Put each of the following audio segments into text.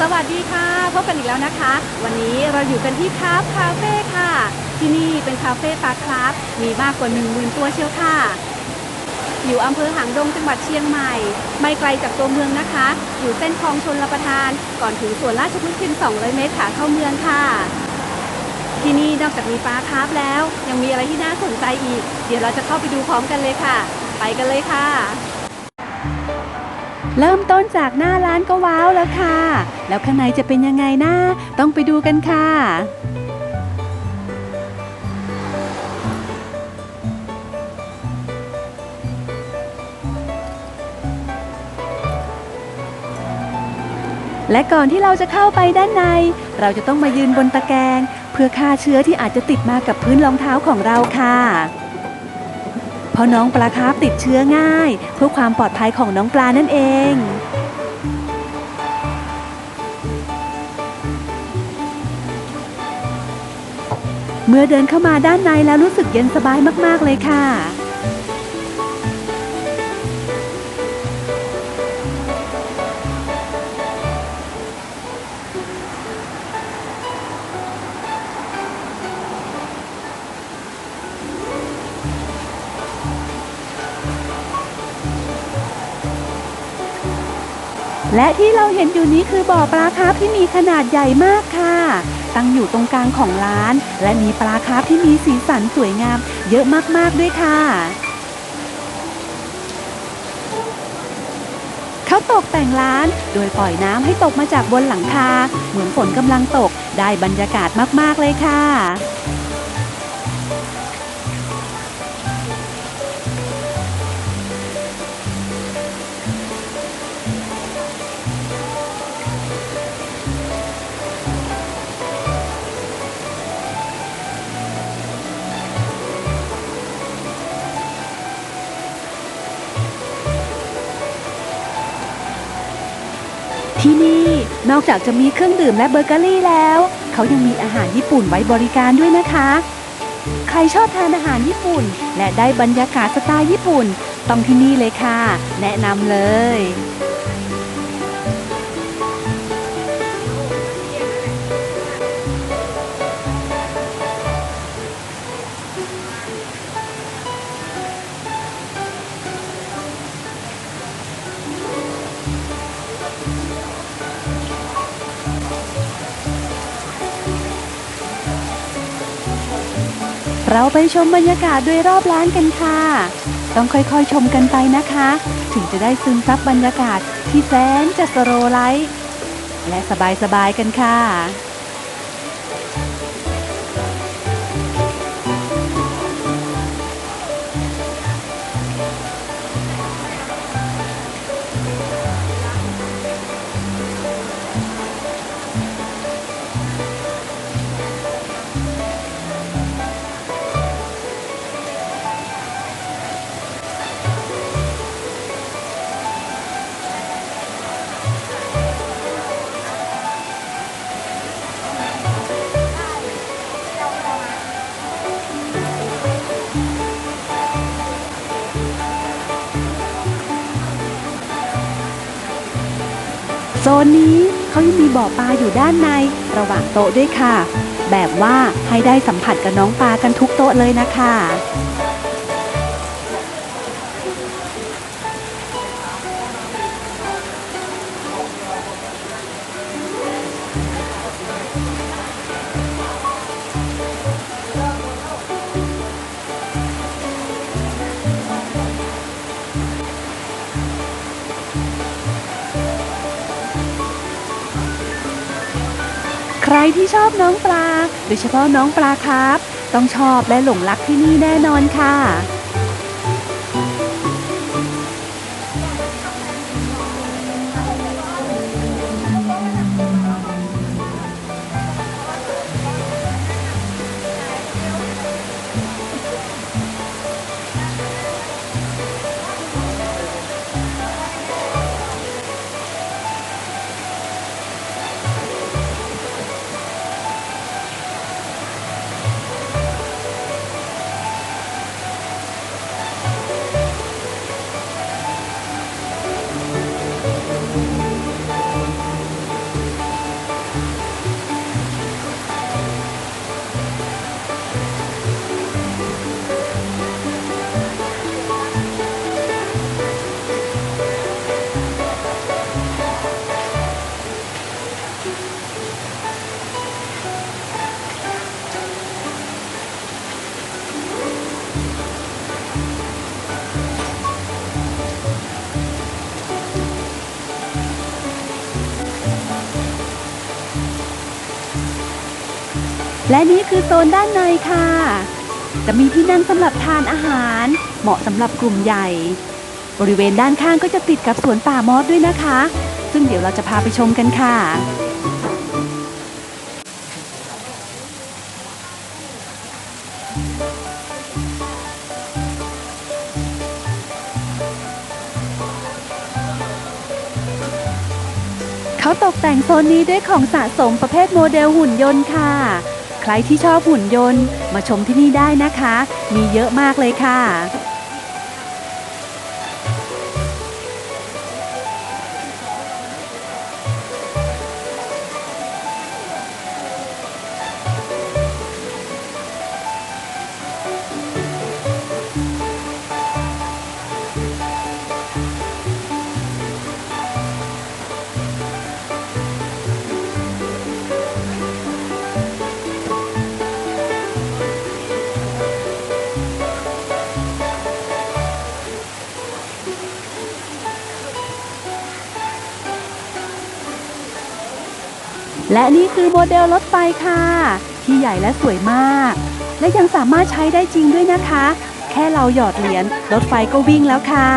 สวัสดีค่ะพบกันอีกแล้วนะคะ วันนี้เราอยู่กันที่คราฟคาเฟ่ค่ะ ที่นี่เป็นคาเฟ่ปลาคราฟมีมากกว่า1 0,000ตัวเชียวค่ะ อยู่อำเภอหางดงจังหวัดเชียงใหม่ ไม่ไกลจากตัวเมืองนะคะ อยู่เส้นคลองชนรับประทาน ก่อนถึงสวนราชพฤกษ์เพียง200 เมตรขาเข้าเมืองค่ะ ที่นี่นอกจากมีปลาคราฟแล้ว ยังมีอะไรที่น่าสนใจอีก เดี๋ยวเราจะเข้าไปดูพร้อมกันเลยค่ะ ไปกันเลยค่ะ เริ่มต้นจากหน้าร้านก็ว้าวแล้วค่ะ แล้วข้างในจะเป็นยังไงนะ ต้องไปดูกันค่ะ และก่อนที่เราจะเข้าไปด้านใน เราจะต้องมายืนบนตะแกรงเพื่อฆ่าเชื้อที่อาจจะติดมากับพื้นรองเท้าของเราค่ะ เพราะน้องปลาคาร์ฟติดเชื้อง่าย เพื่อความปลอดภัยของน้องปลานั่นเองเมื่อเดินเข้ามาด้านในแล้วรู้สึกเย็นสบายมาก ๆ เลยค่ะ และที่เราเห็นอยู่นี้คือบ่อปลาคาร์ฟที่มีขนาดใหญ่มากค่ะ ตั้งอยู่ตรงกลางของร้าน และมีปลาคาร์ฟที่มีสีสันสวยงาม เยอะมากๆด้วยค่ะเขาตกแต่งร้าน โดยปล่อยน้ำให้ตกมาจากบนหลังคา เหมือนฝนกำลังตกได้บรรยากาศมากๆเลยค่ะ อกจากจะมีเครื่องดื่มและเบเกอรี่แล้ว เขายังมีอาหารญี่ปุ่นไว้บริการด้วยนะคะ ใครชอบทานอาหารญี่ปุ่น และได้บรรยากาศสไตล์ญี่ปุ่น ต้องที่นี่เลยค่ะ แนะนำเลย เราไปชมบรรยากาศโดยรอบร้านกันค่ะ ต้องค่อยๆชมกันไปนะคะ ถึงจะได้ซึมซับบรรยากาศที่แสนจะสโรไลท์และสบายๆกันค่ะ โซนนี้เขายังมีบ่อปลาอยู่ด้านในระหว่างโต๊ะด้วยค่ะ แบบว่าให้ได้สัมผัสกับน้องปลากันทุกโต๊ะเลยนะคะ รที่ชอบน้องปลา โดยเฉพาะน้องปลาครับ ต้องชอบและหลงรักที่นี่แน่นอนค่ะ และนี่คือโซนด้านในค่ะ จะมีที่นั่งสำหรับทานอาหาร เหมาะสำหรับกลุ่มใหญ่ บริเวณด้านข้างก็จะติดกับสวนป่ามอสด้วยนะคะ ซึ่งเดี๋ยวเราจะพาไปชมกันค่ะเขาตกแต่งโซนนี้ด้วยของสะสมประเภทโมเดลหุ่นยนต์ค่ะ ใครที่ชอบหุ่นยนต์ มาชมที่นี่ได้นะคะ มีเยอะมากเลยค่ะ และนี่คือโมเดลรถไฟค่ะ ที่ใหญ่และสวยมาก และยังสามารถใช้ได้จริงด้วยนะคะ แค่เราหยอดเหรียญรถไฟก็วิ่งแล้วค่ะ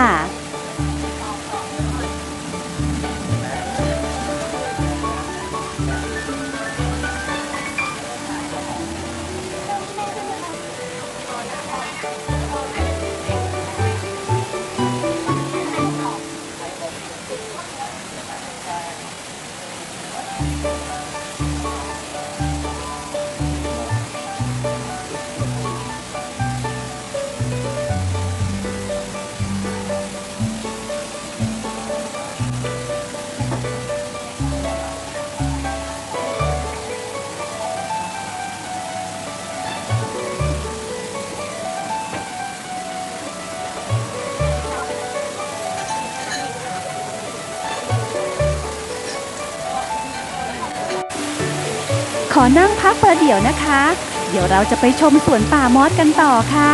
นั่งพักประเดี๋ยวนะคะ เดี๋ยวเราจะไปชมสวนป่ามอสกันต่อค่ะ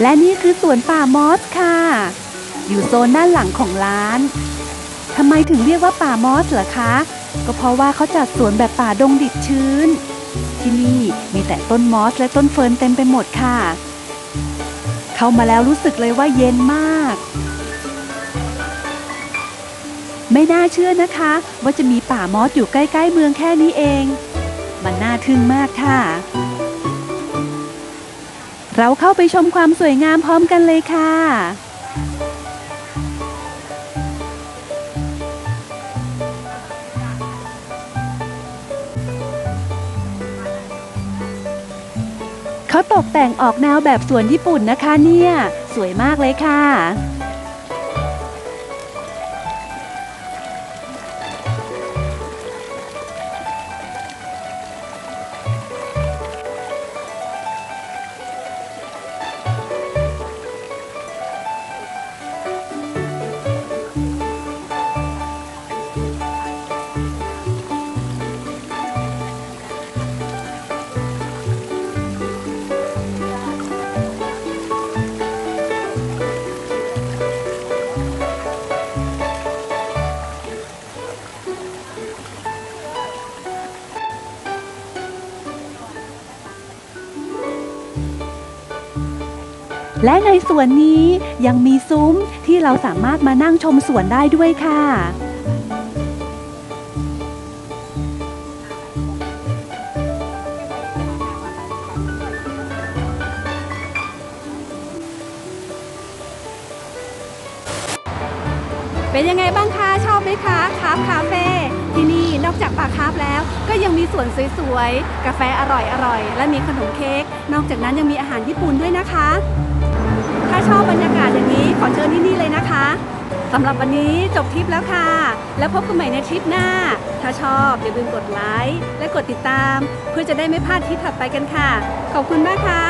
และนี่คือสวนป่ามอสค่ะ อยู่โซนด้านหลังของร้าน ทำไมถึงเรียกว่าป่ามอสเหรอคะ ก็เพราะว่าเขาจัดสวนแบบป่าดงดิบชื้น ที่นี่มีแต่ต้นมอสและต้นเฟิร์นเต็มไปหมดค่ะ เข้ามาแล้วรู้สึกเลยว่าเย็นมาก ไม่น่าเชื่อนะคะ ว่าจะมีป่ามอสอยู่ใกล้ๆเมืองแค่นี้เอง มันน่าทึ่งมากค่ะ เราเข้าไปชมความสวยงามพร้อมกันเลยค่ะ เขาตกแต่งออกแนวแบบสวนญี่ปุ่นนะคะเนี่ย สวยมากเลยค่ะ และในสวนนี้ยังมีซุ้มที่เราสามารถมานั่งชมสวนได้ด้วยค่ะ เป็นยังไงบ้างคะ ชอบไหมคะคาฟคาเฟ่ที่นี่นอกจากปลาคาฟแล้ว ก็ยังมีสวนสวยๆ กาแฟอร่อยๆ และมีขนมเค้ก นอกจากนั้นยังมีอาหารญี่ปุ่นด้วยนะคะ สำหรับวันนี้จบทริปแล้วค่ะ แล้วพบกันใหม่ในทริปหน้า ถ้าชอบอย่าลืมกดไลค์และกดติดตาม เพื่อจะได้ไม่พลาดทริปถัดไปกันค่ะ ขอบคุณมากค่ะ